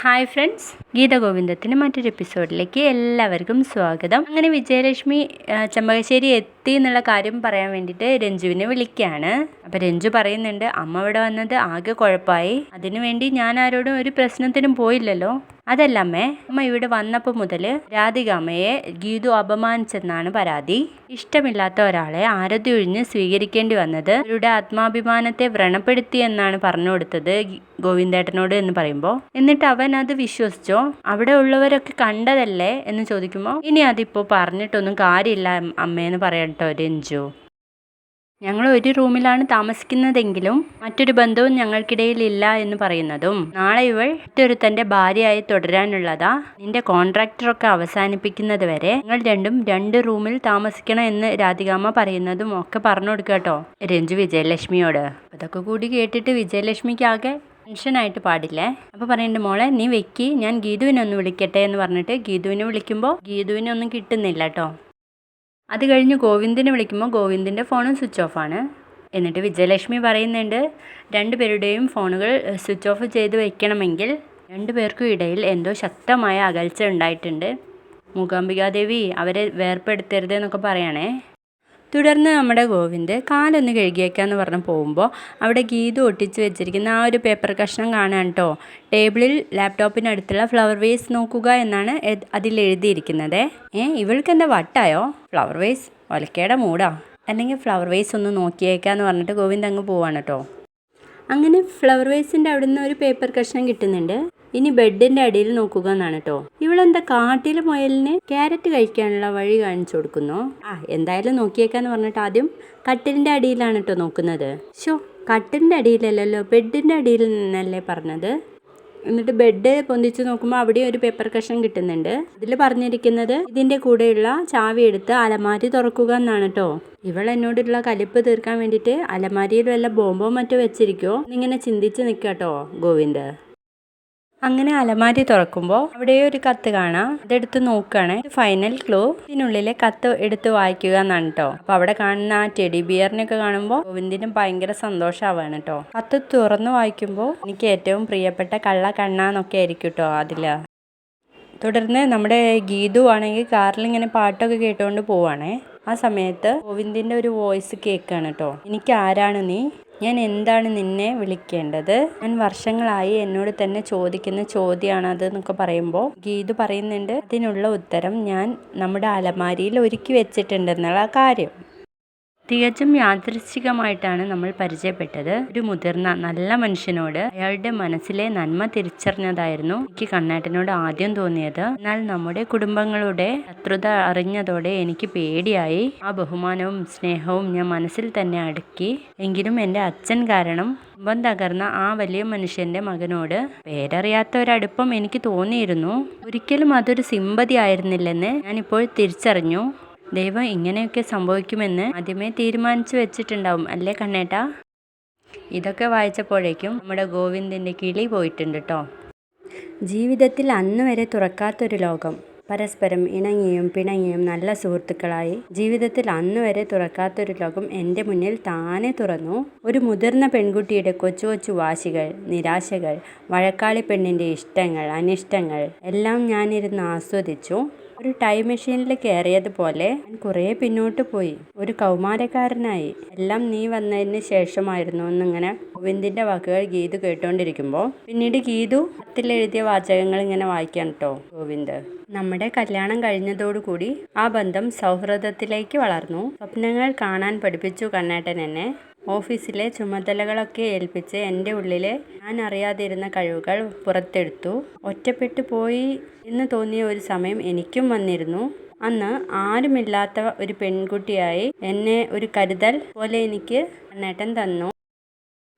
Hi friends ഗീതഗോവിന്ദത്തിന് മറ്റൊരു എപ്പിസോഡിലേക്ക് എല്ലാവർക്കും സ്വാഗതം. അങ്ങനെ വിജയലക്ഷ്മി ചമ്പകശ്ശേരി എത്തി എന്നുള്ള കാര്യം പറയാൻ വേണ്ടിയിട്ട് രഞ്ജുവിനെ വിളിക്കുകയാണ്. അപ്പം രഞ്ജു പറയുന്നുണ്ട് അമ്മ ഇവിടെ വന്നത് ആകെ കുഴപ്പമായി. അതിനുവേണ്ടി ഞാൻ ആരോടും ഒരു പ്രശ്നത്തിനും പോയില്ലല്ലോ. അതല്ല അമ്മേ അമ്മ ഇവിടെ വന്നപ്പോൾ മുതൽ രാധിക അമ്മയെ ഗീതു അപമാനിച്ചെന്നാണ് പരാതി. ഇഷ്ടമില്ലാത്ത ഒരാളെ ആരതി ഒഴിഞ്ഞ് സ്വീകരിക്കേണ്ടി വന്നത് അവരുടെ ആത്മാഭിമാനത്തെ വ്രണപ്പെടുത്തി എന്നാണ് പറഞ്ഞു കൊടുത്തത് ഗോവിന്ദേട്ടനോട് എന്ന് പറയുമ്പോൾ എന്നിട്ട് അവൻ അത് വിശ്വസിച്ചോ? അവിടെ ഉള്ളവരൊക്കെ കണ്ടതല്ലേ? എന്ന് ചോദിക്കുമ്പോൾ ഇനി അതിപ്പോൾ പറഞ്ഞിട്ടൊന്നും കാര്യമില്ല അമ്മയെന്ന് അമ്മേന്ന് പറയട്ടോ രഞ്ജു. ഞങ്ങൾ ഒരു റൂമിലാണ് താമസിക്കുന്നതെങ്കിലും മറ്റൊരു ബന്ധവും ഞങ്ങൾക്കിടയിൽ ഇല്ല എന്ന് പറയുന്നതും നാളെ ഇവൾ മറ്റൊരുത്തന്റെ ഭാര്യയായി തുടരാനുള്ളതാ നിന്റെ കോൺട്രാക്ടറൊക്കെ അവസാനിപ്പിക്കുന്നത് വരെ നിങ്ങൾ രണ്ടും രണ്ട് റൂമിൽ താമസിക്കണം എന്ന് രാധികാമ്മ പറയുന്നതും ഒക്കെ പറഞ്ഞു കൊടുക്കുക കേട്ടോ രഞ്ജു വിജയലക്ഷ്മിയോട്. അതൊക്കെ കൂടി കേട്ടിട്ട് വിജയലക്ഷ്മിക്കാകെ ടെൻഷനായിട്ട് പാടില്ലേ? അപ്പോൾ പറയണ്ട മോളെ നീ വെക്കി ഞാൻ ഗീതുവിനെ ഒന്ന് വിളിക്കട്ടെ എന്ന് പറഞ്ഞിട്ട് ഗീതുവിനെ വിളിക്കുമ്പോൾ ഗീതുവിനെ ഒന്നും കിട്ടുന്നില്ല കേട്ടോ. അത് കഴിഞ്ഞ് ഗോവിന്ദിനെ വിളിക്കുമ്പോൾ ഗോവിന്ദിന്റെ ഫോണും സ്വിച്ച് ഓഫാണ് എന്നിട്ട് വിജയലക്ഷ്മി പറയുന്നുണ്ട് രണ്ടുപേരുടെയും ഫോണുകൾ സ്വിച്ച് ഓഫ് ചെയ്ത് വയ്ക്കണമെങ്കിൽ രണ്ടുപേർക്കും ഇടയിൽ എന്തോ ശക്തമായ അകൽച്ച ഉണ്ടായിട്ടുണ്ട്. മൂകാംബികാദേവി അവരെ വേർപ്പെടുത്തരുത് എന്നൊക്കെ പറയണേ. തുടർന്ന് നമ്മുടെ ഗോവിന്ദ് കാലൊന്ന് കഴുകിയേക്കാന്ന് പറഞ്ഞ് പോകുമ്പോൾ അവിടെ ഗീതു ഒട്ടിച്ച് വെച്ചിരിക്കുന്ന ആ ഒരു പേപ്പർ കഷ്ണം കാണാൻ കേട്ടോ ടേബിളിൽ ലാപ്ടോപ്പിനടുത്തുള്ള ഫ്ലവർ വേസ് നോക്കുക എന്നാണ് അതിൽ എഴുതിയിരിക്കുന്നത്. ഏ ഇവൾക്ക് എന്താ വട്ടായോ? Flower vase ഒലക്കയുടെ മൂടാ. അല്ലെങ്കിൽ ഫ്ലവർ വേസ് ഒന്ന് നോക്കിയേക്കാന്ന് പറഞ്ഞിട്ട് ഗോവിന്ദ് അങ്ങ് പോവാണ് കേട്ടോ അങ്ങനെ ഫ്ലവർ വേസിന്റെ അവിടെ നിന്ന് ഒരു പേപ്പർ കഷ്ണം കിട്ടുന്നുണ്ട്. ഇനി ബെഡിന്റെ അടിയിൽ നോക്കുക എന്നാണ് കേട്ടോ ഇവളെന്താ കാട്ടിലെ മുയലിന് ക്യാരറ്റ് കഴിക്കാനുള്ള വഴി കാണിച്ചു കൊടുക്കുന്നു? ആ എന്തായാലും നോക്കിയേക്കാന്ന് പറഞ്ഞിട്ട് ആദ്യം കട്ടിലിന്റെ അടിയിലാണ് കേട്ടോ നോക്കുന്നത്. ഷോ കട്ടിലിന്റെ അടിയിലല്ലല്ലോ ബെഡിന്റെ അടിയിൽ നിന്നല്ലേ പറഞ്ഞത്? എന്നിട്ട് ബെഡ് പൊന്തിച്ച് നോക്കുമ്പോൾ അവിടെ ഒരു പേപ്പർ കഷ്ണം കിട്ടുന്നുണ്ട്. ഇതിൽ പറഞ്ഞിരിക്കുന്നത് ഇതിന്റെ കൂടെയുള്ള ചാവി എടുത്ത് അലമാരി തുറക്കുക എന്നാണ് കേട്ടോ ഇവൾ എന്നോടുള്ള കലിപ്പ് തീർക്കാൻ വേണ്ടിയിട്ട് അലമാരിയിൽ വല്ല ബോംബോ മറ്റോ വെച്ചിരിക്കോ എന്നിങ്ങനെ ചിന്തിച്ച് നിൽക്കാട്ടോ ഗോവിന്ദ്. അങ്ങനെ അലമാരി തുറക്കുമ്പോൾ അവിടെ ഒരു കത്ത് കാണാം. അതെടുത്ത് നോക്കുകയാണ്. ഫൈനൽ ക്ലൂ ഇതിനുള്ളിലെ കത്ത് എടുത്ത് വായിക്കുക എന്നാണ് കേട്ടോ അപ്പൊ അവിടെ കാണുന്ന ആ ടെഡി ബിയറിനൊക്കെ കാണുമ്പോൾ ഗോവിന്ദിനും ഭയങ്കര സന്തോഷമാവാണ് കേട്ടോ കത്ത് തുറന്നു വായിക്കുമ്പോൾ എനിക്ക് ഏറ്റവും പ്രിയപ്പെട്ട കള്ള കണ്ണാന്നൊക്കെ ആയിരിക്കും കേട്ടോ അതിൽ. തുടർന്ന് നമ്മുടെ ഗീതു ആണെങ്കിൽ കാറിൽ ഇങ്ങനെ പാട്ടൊക്കെ കേട്ടുകൊണ്ട് പോവാണേ. ആ സമയത്ത് ഗോവിന്ദിന്റെ ഒരു വോയിസ് കേൾക്കാണ് കേട്ടോ എനിക്ക് ആരാണ് നീ? ഞാൻ എന്താണ് നിന്നെ വിളിക്കേണ്ടത്? ഞാൻ വർഷങ്ങളായി എന്നോട് തന്നെ ചോദിക്കുന്ന ചോദ്യമാണത് എന്നൊക്കെ പറയുമ്പോൾ ഗീതു പറയുന്നുണ്ട് അതിനുള്ള ഉത്തരം ഞാൻ നമ്മുടെ അലമാരിയിൽ ഒരുക്കി വെച്ചിട്ടുണ്ടെന്നുള്ള കാര്യം. തികച്ചും യാദൃശ്ചികമായിട്ടാണ് നമ്മൾ പരിചയപ്പെട്ടത്. ഒരു മുതിർന്ന നല്ല മനുഷ്യനോട് അയാളുടെ മനസ്സിലെ നന്മ തിരിച്ചറിഞ്ഞതായിരുന്നു എനിക്ക് കണ്ണേട്ടനോട് ആദ്യം തോന്നിയത്. എന്നാൽ നമ്മുടെ കുടുംബങ്ങളുടെ ശത്രുത അറിഞ്ഞതോടെ എനിക്ക് പേടിയായി. ആ ബഹുമാനവും സ്നേഹവും ഞാൻ മനസ്സിൽ തന്നെ അടുക്കി. എങ്കിലും എന്റെ അച്ഛൻ കാരണം കുടുംബം തകർന്ന ആ വലിയ മനുഷ്യന്റെ മകനോട് പേരറിയാത്ത ഒരടുപ്പം എനിക്ക് തോന്നിയിരുന്നു. ഒരിക്കലും അതൊരു സിമ്പതി ആയിരുന്നില്ലെന്ന് ഞാനിപ്പോൾ തിരിച്ചറിഞ്ഞു. ദൈവം ഇങ്ങനെയൊക്കെ സംഭവിക്കുമെന്ന് ആദ്യമേ തീരുമാനിച്ചു വെച്ചിട്ടുണ്ടാവും അല്ലേ കണ്ണേട്ട? ഇതൊക്കെ വായിച്ചപ്പോഴേക്കും നമ്മുടെ ഗോവിന്ദിന്റെ കിളി പോയിട്ടുണ്ട് കേട്ടോ ജീവിതത്തിൽ അന്ന് വരെ തുറക്കാത്തൊരു ലോകം. പരസ്പരം ഇണങ്ങിയും പിണങ്ങിയും നല്ല സുഹൃത്തുക്കളായി. ജീവിതത്തിൽ അന്ന് വരെ തുറക്കാത്തൊരു ലോകം എന്റെ മുന്നിൽ താനെ തുറന്നു. ഒരു മുതിർന്ന പെൺകുട്ടിയുടെ കൊച്ചു കൊച്ചു വാശികൾ നിരാശകൾ വഴക്കാളി പെണ്ണിന്റെ ഇഷ്ടങ്ങൾ അനിഷ്ടങ്ങൾ എല്ലാം ഞാനിരുന്ന് ആസ്വദിച്ചു. ഒരു ടൈം മെഷീനിൽ കയറിയതുപോലെ ഞാൻ കുറേ പിന്നോട്ട് പോയി. ഒരു കൗമാരക്കാരനായി. എല്ലാം നീ വന്നതിന് ശേഷമായിരുന്നു എന്നിങ്ങനെ ഗോവിന്ദിന്റെ വാക്കുകൾ ഗീതു കേട്ടോണ്ടിരിക്കുമ്പോൾ പിന്നീട് ഗീതു എഴുതിയ വാചകങ്ങൾ ഇങ്ങനെ വായിക്കാൻ കേട്ടോ ഗോവിന്ദ്. നമ്മുടെ കല്യാണം കഴിഞ്ഞതോടുകൂടി ആ ബന്ധം സൗഹൃദത്തിലേക്ക് വളർന്നു. സ്വപ്നങ്ങൾ കാണാൻ പഠിപ്പിച്ചു കണ്ണേട്ടൻ എന്നെ. ഓഫീസിലെ ചുമതലകളൊക്കെ ഏൽപ്പിച്ച് എന്റെ ഉള്ളിലെ ഞാൻ അറിയാതിരുന്ന കഴിവുകൾ പുറത്തെടുത്തു. ഒറ്റപ്പെട്ടു പോയി എന്ന് തോന്നിയ ഒരു സമയം എനിക്കും വന്നിരുന്നു. അന്ന് ആരുമില്ലാത്ത ഒരു പെൺകുട്ടിയായി എന്നെ ഒരു കരുതൽ പോലെ എനിക്ക് നേട്ടം തന്നു.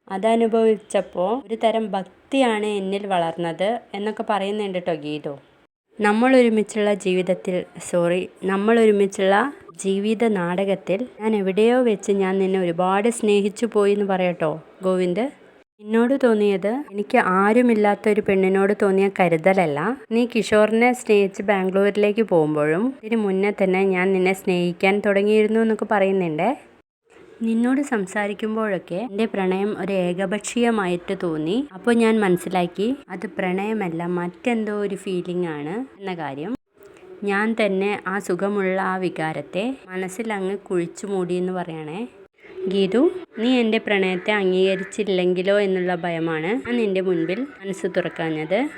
അതനുഭവിച്ചപ്പോൾ ഒരു തരം ഭക്തിയാണ് എന്നിൽ വളർന്നത് എന്നൊക്കെ പറയുന്നുണ്ട് കേട്ടോ ഗീതു. നമ്മൾ ഒരുമിച്ചുള്ള ജീവിതത്തിൽ സോറി നമ്മൾ ഒരുമിച്ചുള്ള ജീവിത നാടകത്തിൽ ഞാൻ എവിടെയോ വെച്ച് ഞാൻ നിന്നെ ഒരുപാട് സ്നേഹിച്ചു പോയി എന്ന് പറയട്ടോ ഗോവിന്ദ്. എന്നോട് തോന്നിയത് എനിക്ക് ആരുമില്ലാത്ത ഒരു പെണ്ണിനോട് തോന്നിയ കരുതലല്ല. നീ കിഷോറിനെ സ്നേഹിച്ച് ബാംഗ്ലൂരിലേക്ക് പോകുമ്പോഴും ഇതിന് മുന്നേ തന്നെ ഞാൻ നിന്നെ സ്നേഹിക്കാൻ തുടങ്ങിയിരുന്നു എന്നൊക്കെ പറയുന്നുണ്ട്. നിന്നോട് സംസാരിക്കുമ്പോഴൊക്കെ എന്റെ പ്രണയം ഒരു ഏകപക്ഷീയമായിട്ട് തോന്നി. അപ്പോൾ ഞാൻ മനസ്സിലാക്കി അത് പ്രണയമല്ല മറ്റെന്തോ ഒരു ഫീലിംഗ് ആണ് എന്ന കാര്യം. ഞാൻ തന്നെ ആ സുഖമുള്ള ആ വികാരത്തെ മനസ്സിൽ അങ്ങ് കുഴിച്ചു മൂടി എന്ന് പറയണേ. ഗീതു നീ എന്റെ പ്രണയത്തെ അംഗീകരിച്ചില്ലെങ്കിലോ എന്നുള്ള ഭയമാണ് ഞാൻ നിന്റെ മുൻപിൽ മനസ്സ് തുറക്കാഞ്ഞത്.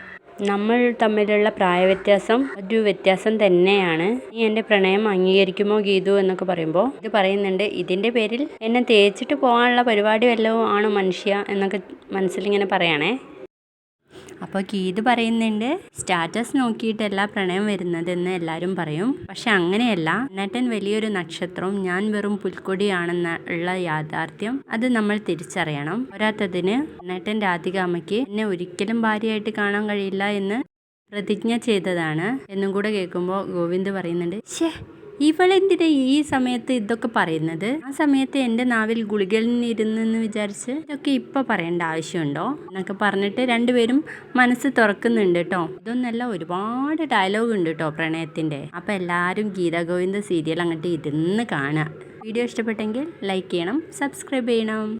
നമ്മൾ തമ്മിലുള്ള പ്രായവ്യത്യാസം ഒരു വ്യത്യാസം തന്നെയാണ്. നീ എന്റെ പ്രണയം അംഗീകരിക്കുമോ ഗീതു എന്നൊക്കെ പറയുമ്പോൾ ഇത് പറയുന്നുണ്ട്. ഇതിന്റെ പേരിൽ എന്നെ തേച്ചിട്ട് പോകാനുള്ള പരിപാടി വല്ലതും ആണോ മനുഷ്യ എന്നൊക്കെ മനസ്സിലിങ്ങനെ പറയണേ. അപ്പോൾ ഗീത് പറയുന്നുണ്ട് സ്റ്റാറ്റസ് നോക്കിയിട്ടല്ല പ്രണയം വരുന്നതെന്ന് എല്ലാവരും പറയും. പക്ഷെ അങ്ങനെയല്ല. നട്ടൻ വലിയൊരു നക്ഷത്രവും ഞാൻ വെറും പുൽക്കൊടിയാണെന്ന ഉള്ള യാഥാർത്ഥ്യം അത് നമ്മൾ തിരിച്ചറിയണം. പോരാത്തതിന് നട്ടൻ രാധികാമയ്ക്ക് എന്നെ ഒരിക്കലും ഭാര്യയായിട്ട് കാണാൻ കഴിയില്ല എന്ന് പ്രതിജ്ഞ ചെയ്തതാണ് എന്നും കൂടെ കേൾക്കുമ്പോൾ ഗോവിന്ദ് പറയുന്നുണ്ട് ഷേ ഇവളെന്തിനാ ഈ സമയത്ത് ഇതൊക്കെ പറയുന്നത്? ആ സമയത്ത് എന്റെ നാവിൽ ഗുളികലിരുന്നെന്ന് വിചാരിച്ച് ഇതൊക്കെ ഇപ്പൊ പറയേണ്ട ആവശ്യമുണ്ടോ? എന്നൊക്കെ പറഞ്ഞിട്ട് രണ്ടുപേരും മനസ്സ് തുറക്കുന്നുണ്ട് കേട്ടോ ഇതൊന്നല്ല ഒരുപാട് ഡയലോഗ് ഉണ്ട് കേട്ടോ പ്രണയത്തിന്റെ അപ്പൊ എല്ലാവരും ഗീതാ ഗോവിന്ദ സീരിയൽ അങ്ങോട്ട് ഇരുന്ന് കാണുക. വീഡിയോ ഇഷ്ടപ്പെട്ടെങ്കിൽ ലൈക്ക് ചെയ്യണം സബ്സ്ക്രൈബ് ചെയ്യണം.